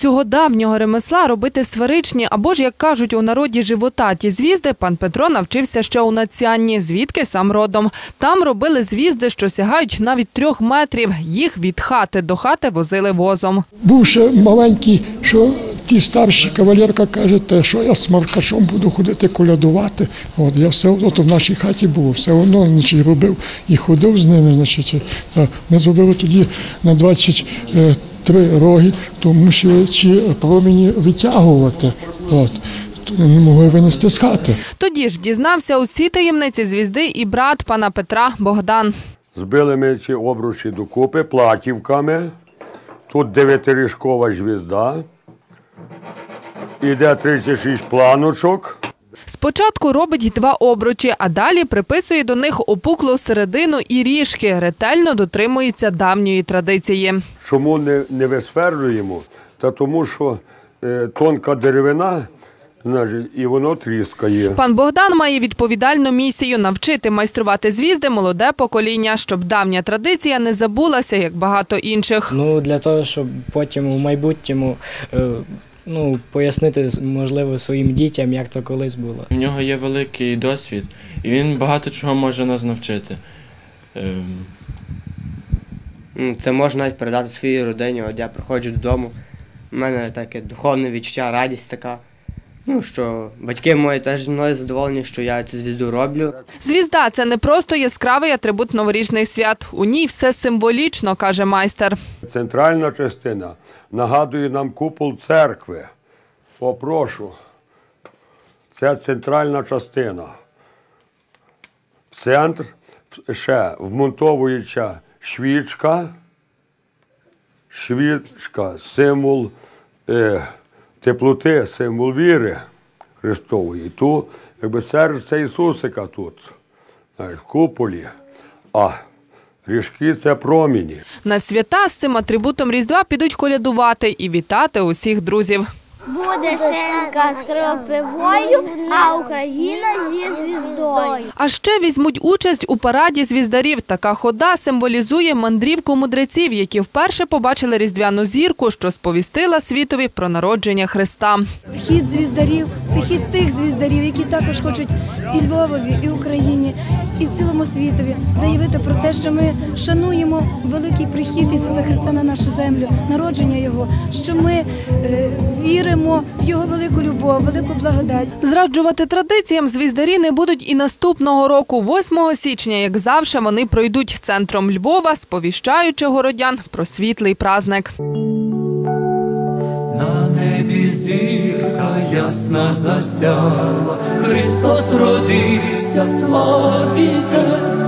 Цього давнього ремесла робити сферичні або ж, як кажуть у народі, животаті звізди пан Петро навчився ще у Націанні, звідки сам родом. Там робили звізди, що сягають навіть трьох метрів. Їх від хати до хати возили возом. Був ще маленький, що ті старші кавалерка каже, що я з Маркачом буду ходити колядувати. От я все одно то в нашій хаті було, все одно значить, робив і ходив з ними. Значить, та ми зробили тоді на 23 роги, то мусили ці промені витягувати. От. Не могли винести з хати. Тоді ж дізнався усі таємниці звізди і брат пана Петра Богдан. Збили ми ці обручі докупи платівками. Тут дев'ятиріжкова звізда. Іде 36 планочок. Спочатку робить два обручі, а далі приписує до них опуклу середину і ріжки. Ретельно дотримується давньої традиції. Чому не, не висверлюємо? Та тому, що е, тонка деревина, і воно тріскає. Пан Богдан має відповідальну місію навчити майструвати звізди молоде покоління, щоб давня традиція не забулася, як багато інших. Ну, для того, щоб потім у майбутньому е, ну, пояснити, можливо, своїм дітям, як то колись було. У нього є великий досвід, і він багато чого може нас навчити. Ем, Ну, Це можна навіть передати своїй родині. От я приходжу додому. У мене таке духовне відчуття, радість така. Ну що батьки мої теж зі мною задоволені, що я цю звізду роблю. Звізда це не просто яскравий атрибут новорічних свят. У ній все символічно, каже майстер. Центральна частина нагадує нам купол церкви. Попрошу. Це центральна частина. В центр ще вмонтовуюча свічка. Свічка символ е, теплоти, символ віри Христової. то, якби серце Ісусика тут, в куполі. А ріжки це проміні. На свята з цим атрибутом Різдва підуть колядувати і вітати усіх друзів. Буде шинка з кропивою, а Україна зі звіздою. А ще візьмуть участь у параді звіздарів. Така хода символізує мандрівку мудреців, які вперше побачили різдвяну зірку, що сповістила світові про народження Христа. Хід звіздарів це хід тих звіздарів, які також хочуть і Львовові, і Україні, і цілому світові заявити про те, що ми шануємо великий прихід Ісуса Христа на нашу землю, народження Його, що ми е, віримо в Його велику любов, велику благодать. Зраджувати традиціям звіздарі не будуть і наступного року, 8 січня, як завжди, вони пройдуть центром Львова, сповіщаючи городян про світлий праздник. На небі зірка ясна засяла, Христос родився, славіте, славіте.